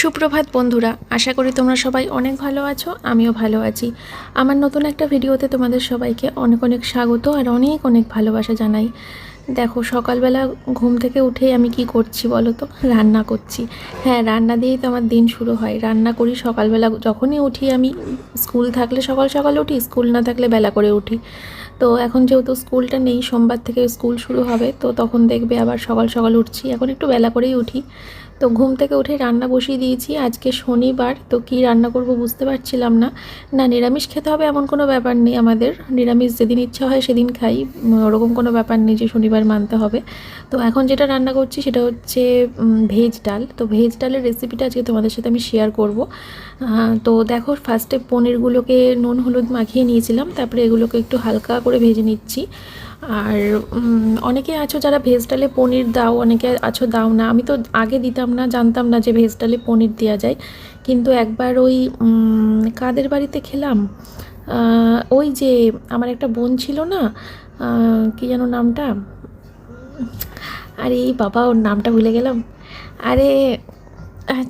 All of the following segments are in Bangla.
সুপ্রভাত বন্ধুরা, আশা করি তোমরা সবাই অনেক ভালো আছো, আমিও ভালো আছি। আমার নতুন একটা ভিডিওতে তোমাদের সবাইকে অনেক অনেক স্বাগত আর অনেক অনেক ভালোবাসা জানাই। দেখো, সকালবেলা ঘুম থেকে উঠেই আমি কি করছি বলো তো? রান্না করছি। হ্যাঁ রান্না দিয়েই তো আমার দিন শুরু হয়। রান্না করি সকালবেলা যখনই উঠি আমি, স্কুল থাকলে সকাল সকাল উঠি, স্কুল না থাকলে বেলা করে উঠি। তো এখন যেহেতু স্কুলটা নেই, সোমবার থেকে স্কুল শুরু হবে, তো তখন দেখবে আবার সকাল সকাল উঠছি, এখন একটু বেলা করেই উঠি। তো ঘুম থেকে উঠে রান্না বসিয়ে দিয়েছি। আজকে শনিবার, তো কি রান্না করব বুঝতে পারছিলাম না। না, নিরামিষ খেতে হবে এমন কোনো ব্যাপার নেই আমাদের। নিরামিষ যেদিন ইচ্ছা হয় সেদিন খাই। ওরকম কোনো ব্যাপার নেই যে শনিবার মানতে হবে। তো এখন যেটা রান্না করছি সেটা হচ্ছে ভেজ ডাল। তো ভেজ ডালের রেসিপিটা আজকে তোমাদের সাথে আমি শেয়ার করব। তো দেখো ফার্স্টে পনিরগুলোকে নুন, হলুদ মাখিয়ে নিয়েছিলাম। তারপরে এগুলোকে একটু হালকা করে ভেজে নিচ্ছি। আর অনেকে আছো যারা ভেজ ডালে পনির দাও, অনেকে আছো দাও না। আমি তো আগে দিতাম না, জানতাম না যে ভেজ ডালে পনির দেওয়া যায়। কিন্তু একবার ওই কাদের বাড়িতে খেলাম ওই যে আমার একটা বোন ছিল না কি যেন নামটা? আরে বাবা, ওর নামটা ভুলে গেলাম। আরে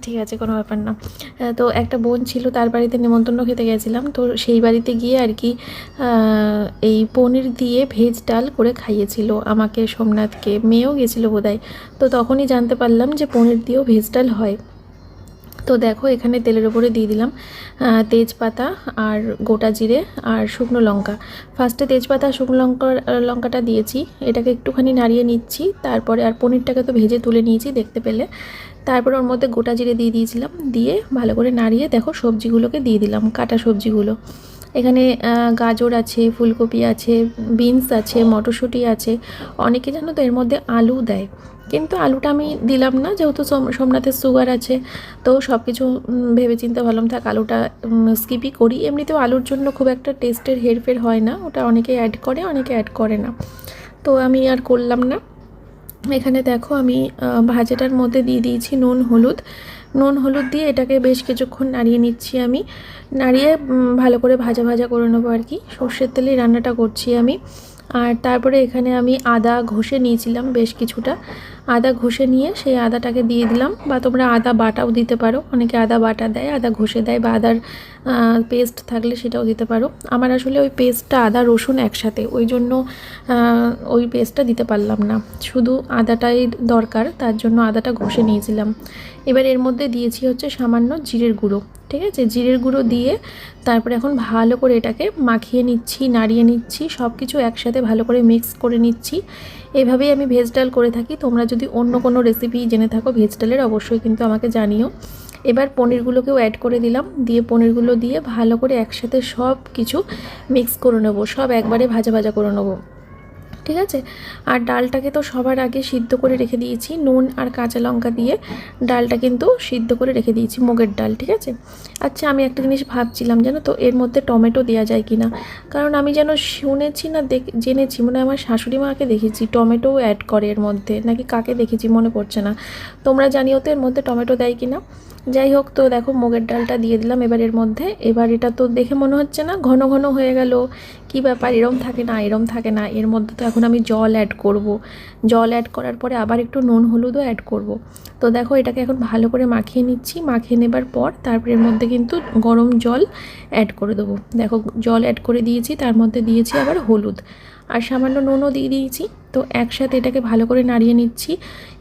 ঠিক আছে, কোনো ব্যাপার না। তো একটা বোন ছিল, তার বাড়িতে নেমন্তন্ন খেতে গেছিলাম। তো সেই বাড়িতে গিয়ে আর কি এই পনির দিয়ে ভেজ ডাল করে খাইয়েছিল। আমাকে, সোমনাথকে, মেয়েও গেছিল বোধহয়। তো তখনই জানতে পারলাম যে পনির দিয়েও ভেজ ডাল হয়। তো দেখো, এখানে তেলের ওপরে দিয়ে দিলাম তেজপাতা আর গোটা জিরে আর শুকনো লঙ্কা। ফার্স্টে তেজপাতা, শুকনো লঙ্কা, লঙ্কাটা দিয়েছি। এটাকে একটুখানি নাড়িয়ে নিচ্ছি। তারপরে আর পনিরটাকে তো ভেজে তুলে নিয়েছি, দেখতে পেলে। তারপরে ওর মধ্যে গোটা জিরে দিয়ে দিয়েছিলাম, দিয়ে ভালো করে নাড়িয়ে দেখো সবজিগুলোকে দিয়ে দিলাম, কাটা সবজিগুলো। এখানে গাজর আছে, ফুলকপি আছে, বিনস আছে, মটরশুঁটি আছে, অনেকে জানো তো এর মধ্যে আলু দেয়। কিন্তু আলুটা আমি দিলাম না, যেহেতু সোম- সোমনাথের সুগার আছে, তো সব কিছু ভেবে চিন্তে থাক আলুটা স্কিপই করি। এমনিতেও আলুর জন্য খুব একটা টেস্টের হেরফের হয় না, ওটা অনেকে অ্যাড করে, অনেকে অ্যাড করে না। তো আমি আর করলাম না। এখানে দেখো আমি ভাজাটার মধ্যে দিয়ে দিয়েছি নুন, হলুদ। নুন, হলুদ দিয়ে এটাকে বেশ কিছুক্ষণ নাড়িয়ে নিচ্ছি আমি। নাড়িয়ে ভালো করে ভাজা ভাজা করে নেব আর কি। সর্ষের তেলে রান্নাটা করছি আমি। আর তারপরে এখানে আমি আদা ঘষে নিয়েছিলাম বেশ কিছুটা। আদা ঘষে নিয়ে সেই আদাটাকে দিয়ে দিলাম বা তোমরা আদা বাটাও দিতে পারো। অনেকে আদা বাটা দেয়, আদা ঘষে দেয় বা আদার পেস্ট থাকলে সেটাও দিতে পারো। আমার আসলে ওই পেস্টটা আদা, রসুন একসাথে, ওই জন্য ওই পেস্টটা দিতে পারলাম না। শুধু আদাটাই দরকার, তার জন্য আদাটা ঘষে নিয়েছিলাম। এবার এর মধ্যে দিয়েছি হচ্ছে সামান্য জিরের গুঁড়ো। ঠিক আছে? জিরের গুঁড়ো দিয়ে তারপরে এখন ভালো করে এটাকে মাখিয়ে নিচ্ছি, নাড়িয়ে নিচ্ছি সব কিছু একসাথে ভালো করে মিক্স করে নিচ্ছি। এভাবেই আমি ভেজ ডাল করে থাকি। তোমরা যদি অন্য কোনো রেসিপি জেনে থাকো ভেজ ডালের অবশ্যই কিন্তু আমাকে জানিও। এবার পনিরগুলোকেও অ্যাড করে দিলাম। দিয়ে পনিরগুলো দিয়ে ভালো করে একসাথে সব কিছু মিক্স করে নেব। সব একবারে ভাজা ভাজা করে নেব। ঠিক আছে? আর ডালটাকে তো সবার আগে সিদ্ধ করে রেখে দিয়েছি, নুন আর কাঁচা লঙ্কা দিয়ে। ডালটা কিন্তু সিদ্ধ করে রেখে দিয়েছি, মুগের ডাল, ঠিক আছে? আচ্ছা আমি একটা জিনিস ভাবছিলাম, জানো তো, এর মধ্যে টমেটো দেওয়া যায় কি না কারণ আমি যেন শুনেছি না, দেখ, জেনেছি মানে আমার শাশুড়ি মাকে দেখেছি টমেটো অ্যাড করে এর মধ্যে, নাকি কাকে দেখেছি মনে পড়ছে না। তোমরা জানিও তো এর মধ্যে টমেটো দেয় কি না যাই হোক তো দেখো মুগের ডালটা দিয়ে দিলাম এবার এর মধ্যে। এবার এটা তো দেখে মনে হচ্ছে না, ঘন ঘন হয়ে গেল। কি ব্যাপার? এরম থাকে না, এরম থাকে না। এর মধ্যে তো এখন আমি জল অ্যাড করব। জল অ্যাড করার পরে আবার একটু নুন হলুদও অ্যাড করব। তো দেখো এটাকে এখন ভালো করে মাখিয়ে নিচ্ছি। মাখিয়ে নেবার পর তারপরে এর মধ্যে কিন্তু গরম জল অ্যাড করে দেবো। দেখো জল অ্যাড করে দিয়েছি, তার মধ্যে দিয়েছি আবার হলুদ। আর সামান্য নুনও দিয়ে দিয়েছি। তো একসাথে এটাকে ভালো করে নাড়িয়ে নিচ্ছি।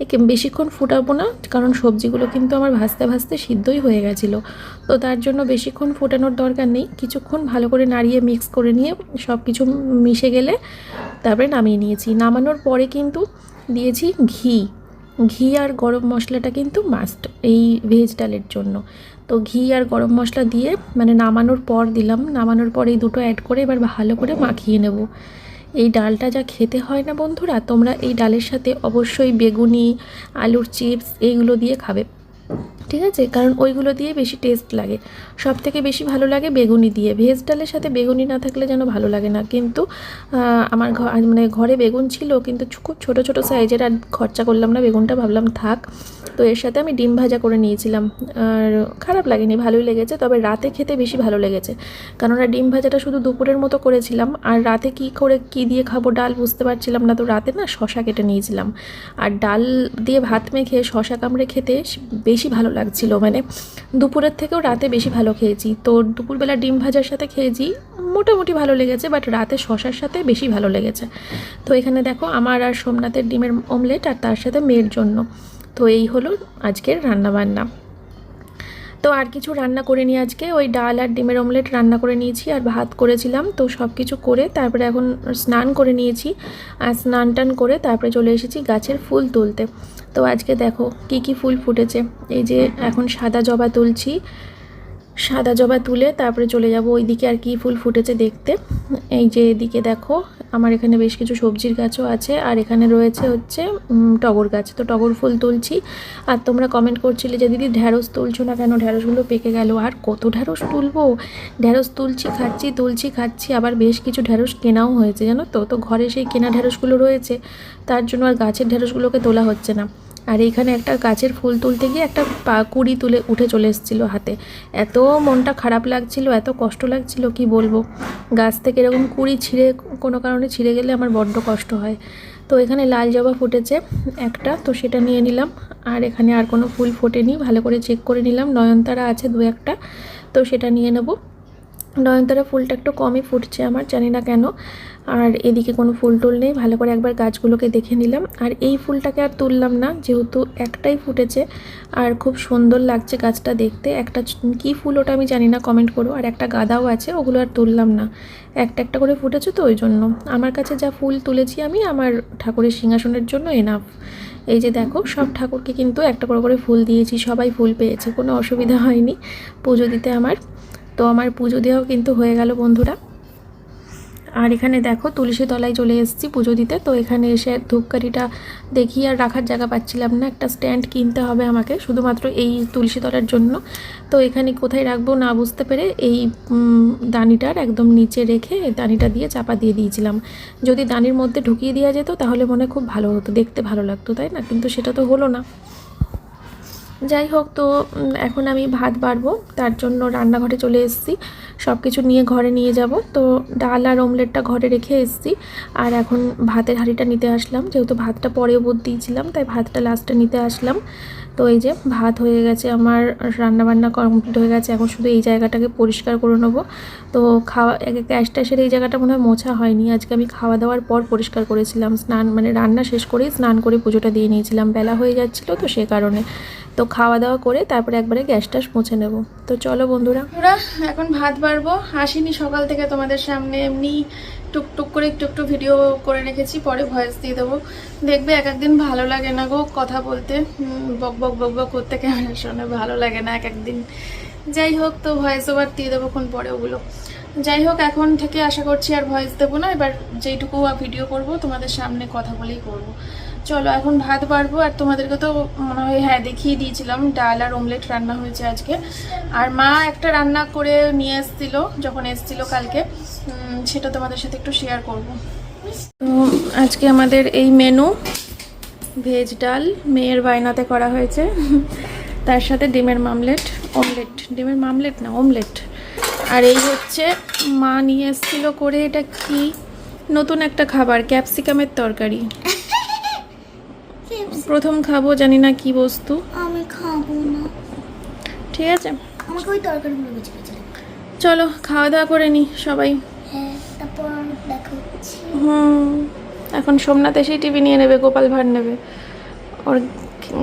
একে বেশিক্ষণ ফুটাবো না, কারণ সবজিগুলো কিন্তু আমার ভাজতে ভাজতে সিদ্ধই হয়ে গেছিল। তো তার জন্য বেশিক্ষণ ফোটানোর দরকার নেই। কিছুক্ষণ ভালো করে নাড়িয়ে মিক্স করে নিয়ে সব কিছু মিশে গেলে তারপরে নামিয়ে নিয়েছি। নামানোর পরে কিন্তু দিয়েছি ঘি। ঘি আর গরম মশলাটা কিন্তু মাস্ট এই ভেজ ডালের জন্য। তো ঘি আর গরম মশলা দিয়ে মানে নামানোর পর দিলাম। নামানোর পর এই দুটো অ্যাড করে এবার ভালো করে মাখিয়ে নেব। এই ডালটা যা খেতে হয় না বন্ধুরা, তোমরা এই ডালের সাথে অবশ্যই বেগুনি, আলুর চিপস, এইগুলো দিয়ে খাবে। ঠিক আছে? কারণ ওইগুলো দিয়ে বেশি টেস্ট লাগে। সব থেকে বেশি ভালো লাগে বেগুনি দিয়ে। ভেজ ডালের সাথে বেগুনি না থাকলে যেন ভালো লাগে না। কিন্তু আমার মানে ঘরে বেগুন ছিল, কিন্তু খুব ছোটো ছোটো সাইজের আর খরচা করলাম না, বেগুনটা ভাবলাম থাক। তো এর সাথে আমি ডিম ভাজা করে নিয়েছিলাম। আর খারাপ লাগেনি, ভালোই লেগেছে, তবে রাতে খেতে বেশি ভালো লেগেছে। কেননা ডিম ভাজাটা শুধু দুপুরের মতো করেছিলাম। আর রাতে কি করে, কি দিয়ে খাব ডাল বুঝতে পারছিলাম না। তো রাতে না শশা কেটে নিয়েছিলাম। আর ডাল দিয়ে ভাত মেখে শশা কামড়ে খেতে বেশ ভালো লাগছিল। মানে দুপুরের থেকেও রাতে বেশি ভালো খেয়েছি। তো দুপুরবেলা ডিম ভাজার সাথে খেয়েছি, মোটামুটি ভালো লেগেছে বাট রাতে শশার সাথে বেশি ভালো লেগেছে। তো এখানে দেখো, আমার আর সোমনাথের ডিমের অমলেট আর তার সাথে মেয়ের জন্য। তো এই হলো আজকের রান্নাবান্না। তো আর কিছু রান্না করে নিই আজকে। ওই ডাল আর ডিমের অমলেট রান্না করে নিয়েছি আর ভাত করেছিলাম। তো সব কিছু করে তারপরে এখন স্নান করে নিয়েছি। আর স্নান টান করে তারপরে চলে এসেছি গাছের ফুল তুলতে। তো আজকে দেখো কি কি ফুল ফুটেছে। এই যে এখন সাদা জবা তুলছি। সাদা জবা তুলে তারপরে চলে যাব। ওইদিকে আর কি ফুল ফুটেছে দেখতে। এই যে এদিকে দেখো, আমার এখানে বেশ কিছু সবজির গাছও আছে আর এখানে রয়েছে হচ্ছে টগর গাছ। তো টগর ফুল তুলছি। আর তোমরা কমেন্ট করছিলে যে, দিদি ঢ্যাঁড়স তুলছো না কেন? ঢ্যাঁড়সগুলো পেকে গেল। আর কত ঢ্যাঁড়স তুলবো? ঢ্যাঁড়স তুলছি, খাচ্ছি তুলছি, খাচ্ছি। আবার বেশ কিছু ঢ্যাঁড়স কেনাও হয়েছে, জানো তো? তো ঘরে সেই কেনা ঢ্যাঁড়সগুলো রয়েছে। তার জন্য আর গাছের ঢ্যাঁড়সগুলোকে তোলা হচ্ছে না। আর এইখানে একটা গাছের ফুল তুলতে গিয়ে একটা পা কুড়ি তুলে উঠে চলে এসেছিল হাতে। এত মনটা খারাপ লাগছিল, এত কষ্ট লাগছিল, কি বলব? গাছ থেকে এরকম কুড়ি ছিঁড়ে কোনো কারণে ছিঁড়ে গেলে আমার বড্ড কষ্ট হয়। তো এখানে লাল জবা ফুটেছে একটা, তো সেটা নিয়ে নিলাম। আর এখানে আর কোনো ফুল ফোটেনি, ভালো করে চেক করে নিলাম। নয়নতারা আছে দু একটা, তো সেটা নিয়ে নেব। নয়নতারা ফুলটা একটু কমই ফুটছে আমার, জানি না কেন। আর এদিকে কোনো ফুল টুল নেই। ভালো করে একবার গাছগুলোকে দেখে নিলাম। আর এই ফুলটাকে আর তুললাম না, যেহেতু একটাই ফুটেছে আর খুব সুন্দর লাগছে গাছটা দেখতে। একটা কী ফুল ওটা আমি জানি না কমেন্ট করো। আর একটা গাদাও আছে, ওগুলো আর তুললাম না। একটা একটা করে ফুটেছে তো ওই জন্য। আমার কাছে যা ফুল তুলেছি আমি, আমার ঠাকুরের সিংহাসনের জন্য এনাফ এই যে দেখো, সব ঠাকুরকে কিন্তু একটা করে করে ফুল দিয়েছি, সবাই ফুল পেয়েছে, কোনো অসুবিধা হয়নি পুজো দিতে আমার। তো আমার পুজো দেওয়াও কিন্তু হয়ে গেল বন্ধুরা। আর এখানে দেখো তুলসী তলায় চলে এসেছি পুজো দিতে। তো এখানে এসে ধূপকাঠিটা দেখি আর রাখার জায়গা পাচ্ছিলাম না। একটা স্ট্যান্ড কিনতে হবে আমাকে, শুধুমাত্র এই তুলসী তলার জন্য। তো এখানে কোথায় রাখব না বুঝতে পেরে এই দানিটার একদম নিচে রেখে দানিটা দিয়ে চাপা দিয়ে দিয়েছিলাম। যদি দানির মধ্যে ঢুকিয়ে দেওয়া যেত তাহলে মনে খুব ভালো হতো, দেখতে ভালো লাগতো, তাই না? কিন্তু সেটা তো হলো না। যাই হোক, তো এখন আমি ভাত বাড়বো, তার জন্য রান্নাঘরে চলে এসেছি। সব কিছু নিয়ে ঘরে নিয়ে যাব। তো, ডাল আর অমলেটটা ঘরে রেখে এসেছি। আর এখন ভাতের হাঁড়িটা নিতে আসলাম। যেহেতু ভাতটা পরে বোধ দিয়েছিলাম, তাই ভাতটা লাস্টে নিতে আসলাম। তো এই যে ভাত হয়ে গেছে, আমার রান্নাবান্না কমপ্লিট হয়ে গেছে, এখন শুধু এই জায়গাটাকে পরিষ্কার করে নেব। তো খাওয়া গ্যাস ট্যাসের এই জায়গাটা মনে হয় মোছা হয়নি, আজকে আমি খাওয়া দাওয়ার পর পরিষ্কার করেছিলাম, স্নান মানে রান্না শেষ করেই স্নান করে পুজোটা দিয়ে নিয়েছিলাম, বেলা হয়ে যাচ্ছিল তো সে কারণে। তো খাওয়া দাওয়া করে তারপরে একবারে গ্যাস ট্যাস মুছে নেব। তো চলো বন্ধুরা, এখন ভাত বাড়বো, আসিনি সকাল থেকে তোমাদের সামনে, এমনি টুকটুক করে একটু একটু ভিডিও করে রেখেছি, পরে ভয়েস দিয়ে দেবো। দেখবে এক একদিন ভালো লাগে না গো কথা বলতে। বক বক বক বক করতে ক্যামেরার সামনে ভালো লাগে না এক একদিন যাই হোক, তো ভয়েস ওভার দিয়ে দেবো কোন পরে ওগুলো। যাই হোক, এখন থেকে আশা করছি আর ভয়েস দেবো না, এবার যেইটুকু ভিডিও করব, তোমাদের সামনে কথা বলেই করব। চলো, এখন ভাত বাড়বো, আর তোমাদেরকে তো মনে হয় হ্যাঁ দেখিয়ে দিয়েছিলাম, ডাল আর অমলেট রান্না হয়েছে আজকে। আর মা একটা রান্না করে নিয়ে এসেছিল, যখন এসেছিল কালকে সেটা তোমাদের সাথে একটু শেয়ার করব। তো আজকে আমাদের এই মেনু ভেজ ডাল, মেয়ের বায়নাতে করা হয়েছে, তার সাথে ডিমের মামলেট অমলেট ডিমের মামলেট না অমলেট আর এই হচ্ছে, মা নিয়ে এসেছিল করে এটা কি? নতুন একটা খাবার, ক্যাপসিকামের তরকারি। প্রথম খাব জানি না কি বস্তু। আমি খাব না। ঠিক আছে? আমাকে ওই তরকারিগুলো বেছে বেছে। চলো খাওয়া দাওয়া করে নি সবাই। হ্যাঁ তারপর দেখা হুম এখন সোমনাথ এসেই টিভি নিয়ে নেবে গোপাল ভাঁড় নেবে। ওর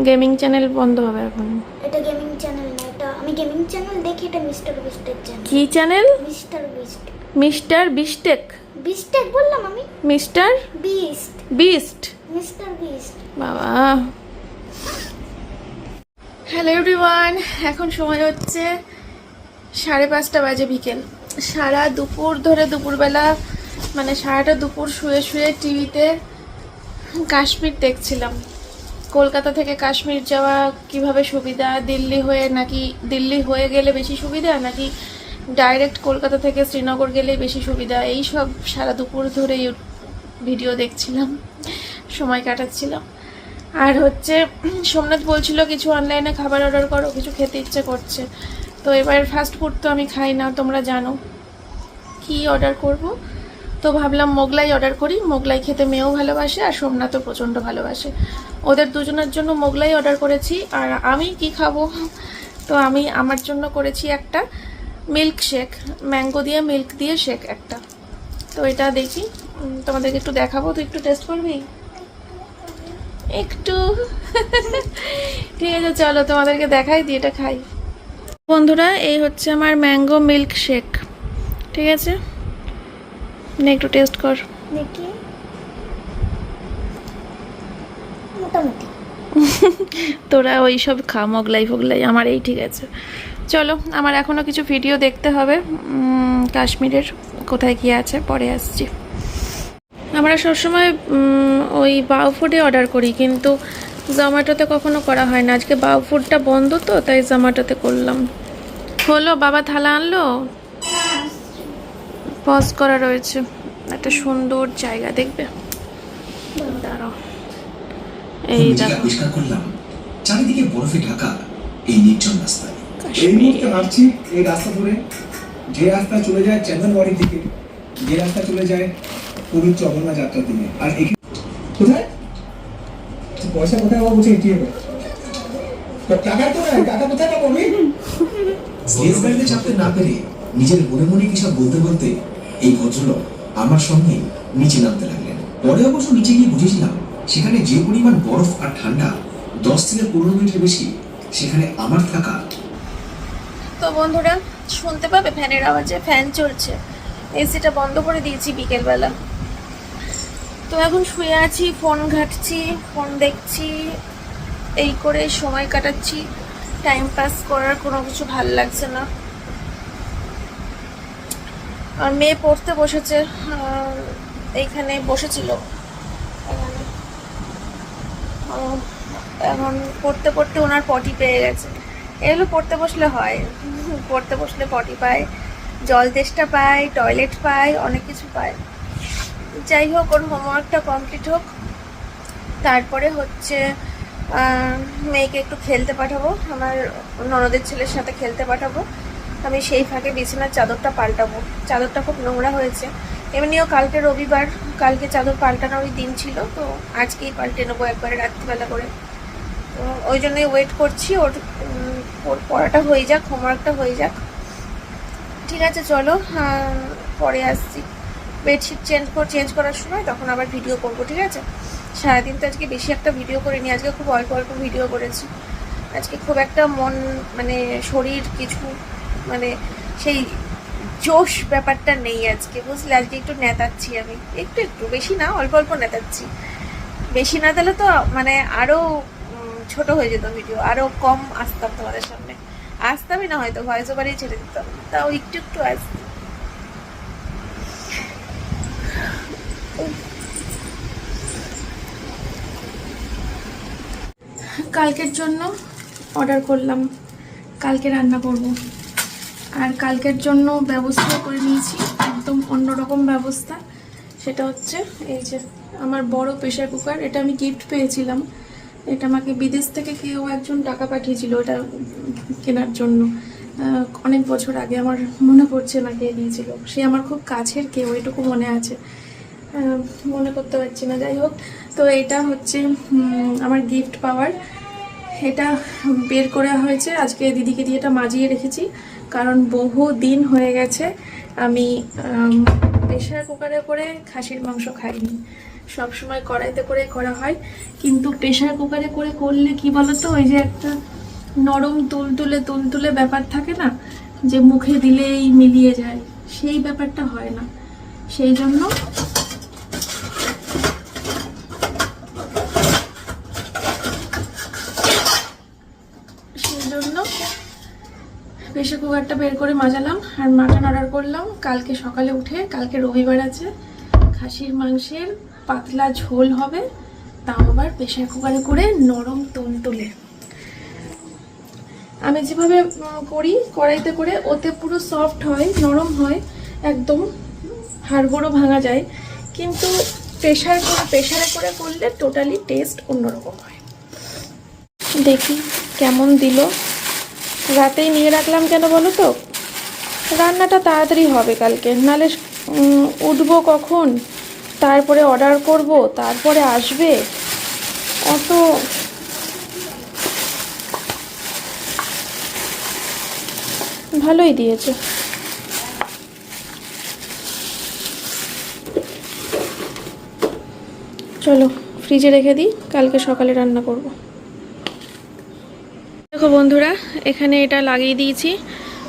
গেমিং চ্যানেল বন্ধ হবে এখন। এটা গেমিং চ্যানেল না এটা আমি গেমিং চ্যানেল দেখি এটা মিস্টার বিস্টেক চ্যানেল। কি চ্যানেল? Mister Beast. মিস্টার বিস্টেক? বিস্টেক বললাম আমি? Mister? Beast. Beast. Mister Beast. বাবা। হ্যালো এভরিওয়ান এখন সময় হচ্ছে সাড়ে পাঁচটা বাজে বিকেল। সারা দুপুর ধরে দুপুরবেলা মানে সারাটা দুপুর শুয়ে শুয়ে টিভিতে কাশ্মীর দেখছিলাম। কলকাতা থেকে কাশ্মীর যাওয়া কীভাবে সুবিধা? দিল্লি হয়ে নাকি দিল্লি হয়ে গেলে বেশি সুবিধা, নাকি ডাইরেক্ট কলকাতা থেকে শ্রীনগর গেলে বেশি সুবিধা? এই সব সারা দুপুর ধরে ভিডিও দেখছিলাম, সময় কাটাচ্ছিলাম। আর হচ্ছে, সোমনাথ বলছিল কিছু অনলাইনে খাবার অর্ডার করো, কিছু খেতে ইচ্ছে করছে। তো এবার ফাস্ট ফুড তো আমি খাই না, তোমরা জানো। কি অর্ডার করব? তো ভাবলাম মোগলাই অর্ডার করি। মোগলাই খেতে মেয়েও ভালোবাসে আর সোমনাথও প্রচণ্ড ভালোবাসে। ওদের দুজনের জন্য মোগলাই অর্ডার করেছি আর আমি কি খাব? তো আমি আমার জন্য করেছি একটা মিল্ক শেক ম্যাঙ্গো দিয়ে মিল্ক দিয়ে শেক একটা। তো এটা দেখি তোমাদেরকে একটু দেখাবো, তুই একটু টেস্ট করবি? একটু। ঠিক আছে চলো তোমাদেরকে দেখাই দিয়ে এটা খাই। বন্ধুরা এই হচ্ছে আমার ম্যাঙ্গো মিল্ক শেক। ঠিক আছে? নে একটু টেস্ট কর। দেখি। মোটামুটি। তোরা ওই সব খা মোগলাই ফোগলাই আমার এই ঠিক আছে। চলো আমার এখনও কিছু ভিডিও দেখতে হবে। কাশ্মীরের কোথায় কি আছে পরে আসছি। আমরা সবসময় ওই বাউ ফুডে অর্ডার করি কিন্তু জোম্যাটোতে কখনো করা হয় না। আজকে বাউ ফুডটা বন্ধ তো তাই জোম্যাটোতে করলাম। হলো বাবা থালা আনলো? পজ করা রয়েছে। একটা সুন্দর জায়গা দেখবে? দাঁড়াও। এই আবিষ্কার করলাম চারিদিকে বরফে ঢাকা এই নির্জন রাস্তায়। এই মুহূর্তে ভাবছি এই রাস্তা ধরে যে রাস্তা চলে যায় চন্দনবাড়ির দিকে যে রাস্তা চলে যায় পবিত্র অমরনাথ যাত্রার দিকে আর এখানে কোথায়? পয়সা কোথায় পাবো বলছে এটিএম। টাকা তো নাই টাকা কোথায় পাবো আমি? গাড়িতে চাপতে না পেরে নিজের মনে মনে কি সব বলতে বলতে এই ভদ্রলোক আমার সঙ্গে নিচে নামতে লাগলেন। পরে অবশ্য নিচে গিয়ে বুঝেছিলাম সেখানে যে পরিমাণ বরফ আর ঠান্ডা দশ থেকে পনেরো মিনিটের বেশি সেখানে আমার থাকা। তো বন্ধুরা শুনতে পাবে ফ্যানের আওয়াজে ফ্যান চলছে। এসিটা বন্ধ করে দিয়েছি বিকেলবেলা। তো এখন শুয়ে আছি ফোন ঘাটছি ফোন দেখছি, এই করে সময় কাটাচ্ছি। টাইম পাস করার কোনো কিছু ভালো লাগছে না। আর মেয়ে পড়তে বসেছে এইখানে বসেছিল। এখন পড়তে পড়তে ওনার পটি পেয়ে গেছে। এগুলো পড়তে বসলে হয়। পড়তে বসলে পটি পায়, জল তেষ্টা পায় টয়লেট পায়, অনেক কিছু পায়। যাই হোক, ওর হোমওয়ার্কটা কমপ্লিট হোক। তারপরে হচ্ছে মেয়েকে একটু খেলতে পাঠাবো। আমার ননদের ছেলের সাথে খেলতে পাঠাবো। আমি সেই ফাঁকে বিছানার চাদরটা পাল্টাবো। চাদরটা খুব নোংরা হয়েছে। এমনিও কালকে রবিবার, কালকে চাদর পাল্টানোরই দিন ছিল, তো আজকেই পাল্টে নেব একবারে রাত্রিবেলা করে। তো ওই জন্যই ওয়েট করছি। ওর ওর পড়াটা হয়ে যাক হোমওয়ার্কটা হয়ে যাক। ঠিক আছে, চলো পরে আসছি। বেডশিট চেঞ্জ কর, চেঞ্জ করার সময় তখন আবার ভিডিও করব, ঠিক আছে? সারাদিন তো আজকে বেশি একটা ভিডিও করিনি, আজকে খুব অল্প অল্প ভিডিও করেছি। আজকে খুব একটা মন মানে শরীর কিছু মানে সেই জোশ ব্যাপারটা নেই আজকে, বুঝলে? আজকে একটু নেতাচ্ছি আমি। একটু একটু বেশি না, অল্প অল্প নেতাচ্ছি। বেশি না তাহলে তো মানে আরও ছোট হয়ে যেত ভিডিও আরও কম আসতাম তোমাদের সামনে। আসতামই না হয়তো ভয়েস ওভারেই ছেড়ে দিতাম। তাও একটু একটু আসতাম কালকের জন্য অর্ডার করলাম। কালকে রান্না করব। আর কালকের জন্য ব্যবস্থা করে নিয়েছি, একদম অন্যরকম ব্যবস্থা। সেটা হচ্ছে এই যে আমার বড় প্রেশার কুকার, এটা আমি গিফট পেয়েছিলাম। এটা আমাকে বিদেশ থেকে কেউ একজন টাকা পাঠিয়েছিল এটা কেনার জন্য। অনেক বছর আগে আমার মনে পড়ছে না কে দিয়েছিল সে আমার খুব কাছের কেউ, এটুকু মনে আছে। মনে করতে পারছি না। যাই হোক, তো এটা হচ্ছে আমার গিফট পাওয়ার। এটা বের করা হয়েছে। আজকে দিদিকে দিয়ে এটা মাজিয়ে রেখেছি। কারণ বহু দিন হয়ে গেছে আমি প্রেশার কুকারে করে খাসির মাংস খাইনি। সব সময় কড়াইতে করে করা হয়। কিন্তু প্রেশার কুকারে করে করলে কি বলতো? ওই যে একটা নরম তুলতুলে তুলতুলে ব্যাপার থাকে না? যে মুখে দিলেই মিলিয়ে যায়। সেই ব্যাপারটা হয় না। সেই জন্য সেই জন্য প্রেশার কুকারটা বের করে মাজালাম আর মাটন অর্ডার করলাম। কালকে সকালে উঠে, কালকে রবিবার আছে, খাসির, মাংসের পাতলা ঝোল হবে, তাও আবার প্রেশার কুকারে করে নরম তুলতুলে আমি যেভাবে করি, কড়াইতে করে, ওতে পুরো সফট হয়, নরম হয়, একদম হাড়গোড়ও ভাঙা যায়। কিন্তু প্রেশার করে প্রেশারে করে করলে টোটালি টেস্ট অন্যরকম হয়। দেখি কেমন দিল। রাতেই নিয়ে রাখলাম কেন বলো তো? রান্নাটা তাড়াতাড়ি হবে কালকে। নালে উঠবো কখন? তারপরে অর্ডার করব, তারপরে আসবে? অত ভালোই দিয়েছে। চলো ফ্রিজে রেখে দিই, কালকে সকালে রান্না করব। দেখো বন্ধুরা, এখানে এটা লাগিয়ে দিয়েছি।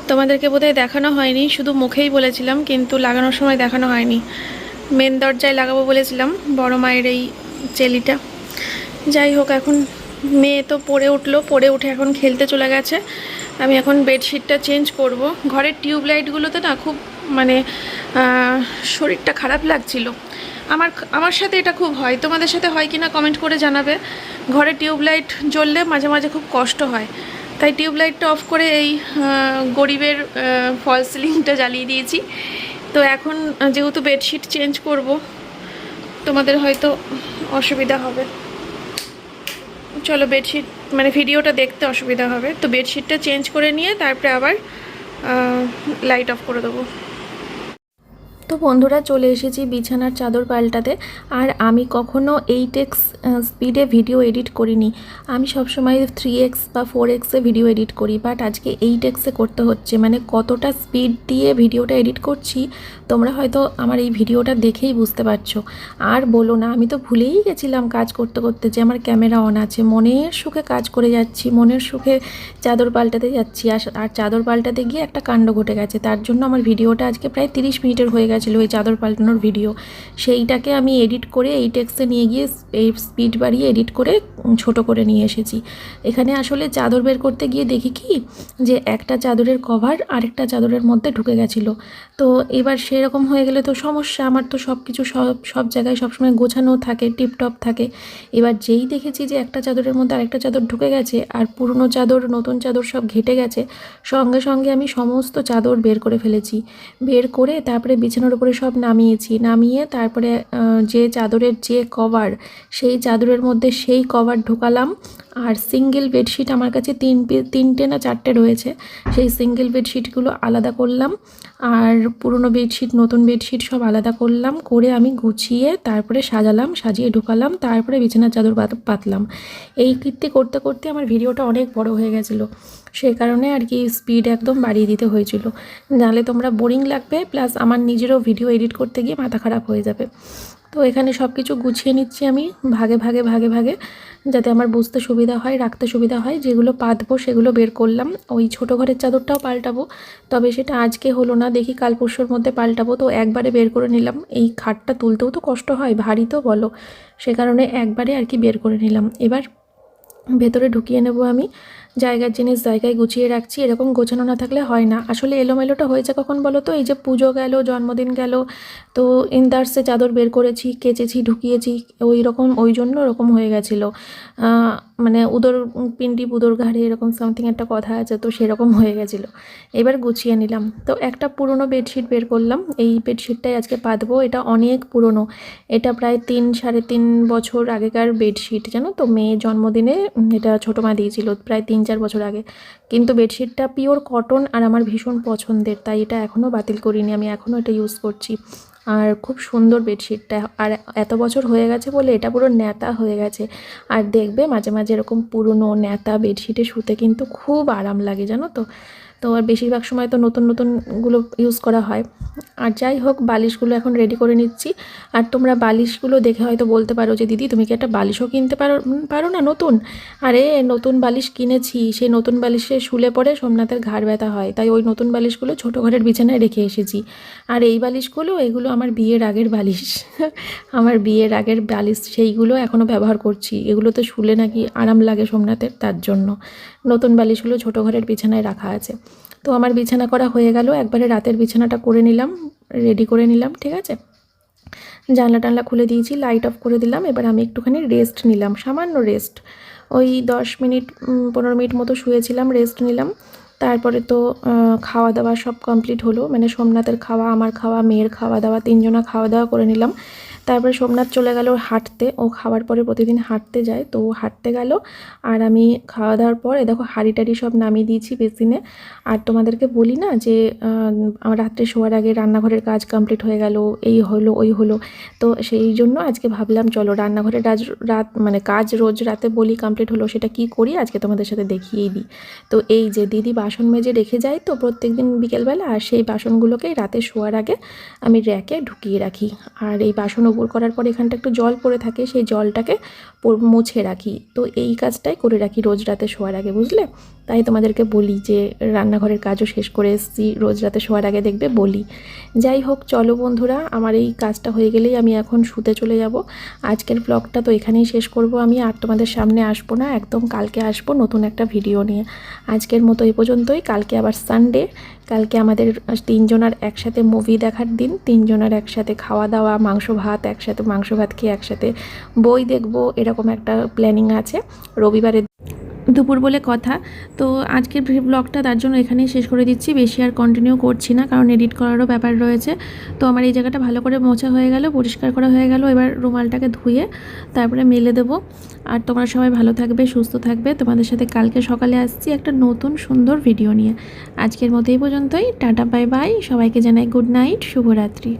তোমাদেরকে বোধহয় দেখানো হয়নি, শুধু মুখেই বলেছিলাম, কিন্তু লাগানোর সময় দেখানো হয়নি। মেন দরজায় লাগাবো বলেছিলাম, বড় মায়ের এই চেলিটা। যাই হোক, এখন মেয়ে তো পড়ে উঠল, পড়ে উঠে এখন খেলতে চলে গেছে। আমি এখন বেডশিটটা চেঞ্জ করব। ঘরের টিউবলাইটগুলোতে না খুব মানে শরীরটা খারাপ লাগছিল। আমার আমার সাথে এটা খুব হয়। তোমাদের সাথে হয় কি না কমেন্ট করে জানাবে। ঘরে টিউবলাইট জ্বললে মাঝে মাঝে খুব কষ্ট হয়। তাই টিউবলাইটটা অফ করে এই গরিবের ফল সিলিংটা জ্বালিয়ে দিয়েছি। তো এখন যেহেতু বেডশিট চেঞ্জ করব, তোমাদের হয়তো অসুবিধা হবে। চলো বেডশিট মানে ভিডিওটা দেখতে অসুবিধা হবে। তো বেডশিটটা চেঞ্জ করে নিয়ে তারপরে আবার লাইট অফ করে দেবো। তো বন্ধুরা চলে এসেছি বিছানার চাদর পাল্টাতে। আর আমি কখনো এইট এক্স স্পিডে ভিডিও এডিট করিনি। আমি সবসময় থ্রি এক্স বা ফোর এক্সে ভিডিও এডিট করি বাট আজকে এইট এক্সে করতে হচ্ছে। মানে কতটা স্পিড দিয়ে ভিডিওটা এডিট করছি, তোমরা হয়তো আমার এই ভিডিওটা দেখেই বুঝতে পারছ। আর বলো না, আমি তো ভুলেই গেছিলাম কাজ করতে করতে যে আমার ক্যামেরা অন আছে। মনের সুখে কাজ করে যাচ্ছি, মনের সুখে চাদর পাল্টাতে যাচ্ছি। আর চাদর পাল্টাতে গিয়ে একটা কাণ্ড ঘটে গেছে। তার জন্য আমার ভিডিওটা আজকে প্রায় তিরিশ মিনিটের হয়ে গেছিল ওই চাদর পাল্টানোর ভিডিও সেইটাকে আমি এডিট করে এই টেক্সে নিয়ে গিয়ে এই স্পিড বাড়িয়ে এডিট করে ছোট করে নিয়ে এসেছি। এখানে আসলে চাদর বের করতে গিয়ে দেখি কি, যে একটা চাদরের কভার আরেকটা চাদরের মধ্যে ঢুকে গেছিল। তো এবার সেরকম হয়ে গেলে তো সমস্যা, আমার তো সব কিছু সব সব জায়গায় সবসময় গোছানো থাকে টিপটপ থাকে। এবার যেই দেখেছি যে একটা চাদরের মধ্যে আরেকটা চাদর ঢুকে গেছে আর পুরনো চাদর, নতুন চাদর সব ঘেটে গেছে, সঙ্গে সঙ্গে আমি সমস্ত চাদর বের করে ফেলেছি। বের করে তারপরে বিছানার উপরে সব নামিয়েছি, নামিয়ে তারপরে যে চাদরের যে কভার সেই চাদরের মধ্যে সেই কভার ঢোকালাম। আর সিঙ্গেল বেডশিট আমার কাছে তিন তিনটে না চারটে রয়েছে, সেই সিঙ্গেল বেডশিটগুলো আলাদা করলাম। আর পুরনো বেডশিট নতুন বেডশিট সব আলাদা করলাম, করে আমি গুছিয়ে তারপরে সাজালাম, সাজিয়ে ঢুকালাম, তারপরে বিছানার চাদর পাতলাম এই কীর্তি করতে করতে আমার ভিডিওটা অনেক বড় হয়ে গেছিল। সেই কারণে আর কি স্পিড একদম বাড়িয়ে দিতে হয়েছিল। নাহলে তোমরা বোরিং লাগবে প্লাস আমার নিজেরও ভিডিও এডিট করতে গিয়ে মাথা খারাপ হয়ে যাবে। তো এখানে সব কিছু গুছিয়ে নিচ্ছি আমি ভাগে ভাগে ভাগে ভাগে, যাতে আমার বুঝতে সুবিধা হয়, রাখতে সুবিধা হয়। যেগুলো পাতবো সেগুলো বের করলাম। ওই ছোটো ঘরের চাদরটাও পাল্টাবো, তবে সেটা আজকে হলো না। দেখি কাল পরশুর মধ্যে পাল্টাবো। তো একবারে বের করে নিলাম। এই খাটটা তুলতেও তো কষ্ট হয়, ভারী তো বলো। সে কারণে একবারে আর কি বের করে নিলাম। এবার ভেতরে ঢুকিয়ে নেব আমি। জায়গার জিনিস জায়গায় গুছিয়ে রাখছি, এরকম গোছানো না থাকলে হয় না। আসলে এলোমেলোটা হয়েছে কখন বলো তো? এই যে পুজো গেল, জন্মদিন গেল, তো ইন্দার্সে চাদর বের করেছি, কেচেছি, ঢুকিয়েছি, ওই রকম, ওই জন্য ওরকম হয়ে গেছিল। মানে উদর পিন্ডি উদর ঘাড়ে এরকম সামথিং একটা কথা আছে, তো সেরকম হয়ে গেছিল। এবার গুছিয়ে নিলাম। তো একটা পুরনো বেডশিট বের করলাম। এই বেডশিটটাই আজকে পাতবো। এটা অনেক পুরনো। এটা প্রায় তিন, সাড়ে তিন বছর আগেকার বেডশিট জানো তো? মেয়ে জন্মদিনে এটা ছোটো মা দিয়েছিল, প্রায় তিন চার বছর আগে। কিন্তু বেডশিটটা পিওর কটন আর আমার ভীষণ পছন্দের, তাই এটা এখনও বাতিল করিনি, আমি এখনও এটা ইউজ করছি। আর খুব সুন্দর বেডশিটটা, আর এত বছর হয়ে গেছে বলে এটা পুরো ন্যাতা হয়ে গেছে। আর দেখবে মাঝে মাঝে এরকম পুরনো ন্যাতা বেডশিটে শুতে কিন্তু খুব আরাম লাগে, জানো তো? তো আর বেশিরভাগ সময় তো নতুন নতুনগুলো ইউজ করা হয়। আর যাই হোক, বালিশগুলো এখন রেডি করে নিচ্ছি। আর তোমরা বালিশগুলো দেখে হয়তো বলতে পারো যে, দিদি, তুমি কি একটা বালিশও কিনতে পারো পারো না নতুন? আরে, নতুন বালিশ কিনেছি। সেই নতুন বালিশে শুলে পরে সোমনাথের ঘাড় ব্যথা হয়। তাই ওই নতুন বালিশগুলো ছোটো ঘরের বিছানায় রেখে এসেছি। আর এই বালিশগুলো, এগুলো আমার বিয়ের আগের বালিশ। আমার বিয়ের আগের বালিশ, সেইগুলো এখনও ব্যবহার করছি। এগুলোতে শুলে নাকি আরাম লাগে সোমনাথের, তার জন্য। নতুন বালিশগুলো ছোটো ঘরের বিছানায় রাখা আছে। তো আমার বিছানা করা হয়ে গেল। একবারে রাতের বিছানাটা করে নিলাম রেডি করে নিলাম, ঠিক আছে? জানলা টানলা খুলে দিয়েছি লাইট অফ করে দিলাম, এবার আমি একটুখানি রেস্ট নিলাম, সামান্য রেস্ট ওই দশ মিনিট পনেরো মিনিট মতো শুয়েছিলাম রেস্ট নিলাম। তারপরে তো খাওয়া দাওয়া সব কমপ্লিট হলো। মানে সোমনাথের খাওয়া, আমার খাওয়া, মেয়ের খাওয়া দাওয়া তিনজনা খাওয়া দাওয়া করে নিলাম। তারপরে সোমনাথ চলে গেল হাঁটতে। ও খাওয়ার পরে প্রতিদিন হাঁটতে যায়। তো হাঁটতে গেল। আর আমি খাওয়া দাওয়ার পর এ দেখো হাঁড়ি টাড়ি সব নামিয়ে দিয়েছি বেসিনে। আর তোমাদেরকে বলি না যে রাত্রে শোয়ার আগে রান্নাঘরের কাজ কমপ্লিট হয়ে গেল, এই হলো, ওই হলো। তো সেই জন্য আজকে ভাবলাম, চলো রান্নাঘরের রাজ, রাত মানে কাজ রোজ রাতে বলি কমপ্লিট হলো, সেটা কি করি? আজকে তোমাদের সাথে দেখিয়েই দিই। তো এই যে দিদি বাসন মেজে রেখে যায় তো প্রত্যেক দিন বিকেলবেলা, আর সেই বাসনগুলোকেই রাতে শোয়ার আগে আমি র্যাকে ঢুকিয়ে রাখি। আর এই বাসন ওপর করার পর এখানটা একটু জল পড়ে থাকে, সেই জলটাকে মুছে রাখি। তো এই কাজটাই করে রাখি রোজ রাতে শোয়ার আগে, বুঝলে? তাই তোমাদেরকে বলি যে রান্নাঘরের কাজও শেষ করে এসেছি, রোজ রাতে শোয়ার আগে দেখবে বলি। যাই হোক, চলো বন্ধুরা, আমার এই কাজটা হয়ে গেলেই আমি এখন শুতে চলে যাব। আজকের ব্লগটা তো এখানেই শেষ করব আমি, আর তোমাদের সামনে আসব না, একদম কালকে আসব নতুন একটা ভিডিও নিয়ে। আজকের মতো এই পর্যন্তই, কালকে আবার সানডে কালকে আমাদের তিনজনার একসাথে মুভি দেখার দিন, তিনজনার একসাথে খাওয়া দাওয়া, মাংস ভাত, একসাথে মাংস ভাত খেয়ে একসাথে বই দেখব, এরকম একটা প্ল্যানিং আছে। রবিবারে দুপুর বলে কথা। তো আজকের ব্লগটা তার জন্য এখানেই শেষ করে দিচ্ছি। বেশি আর কন্টিনিউ করছি না, কারণ এডিট করারও ব্যাপার রয়েছে। তো আমার এই জায়গাটা ভালো করে মোছা হয়ে গেল, পরিষ্কার করা হয়ে গেল। এবার রুমালটাকে ধুয়ে তারপরে মেলে দেবো। আর তোমরা সবাই ভালো থাকবে, সুস্থ থাকবে। তোমাদের সাথে কালকে সকালে আসছি একটা নতুন সুন্দর ভিডিও নিয়ে। আজকের মতো এই পর্যন্তই। টাটা বাই বাই সবাইকে জানাই গুড নাইট শুভরাত্রি।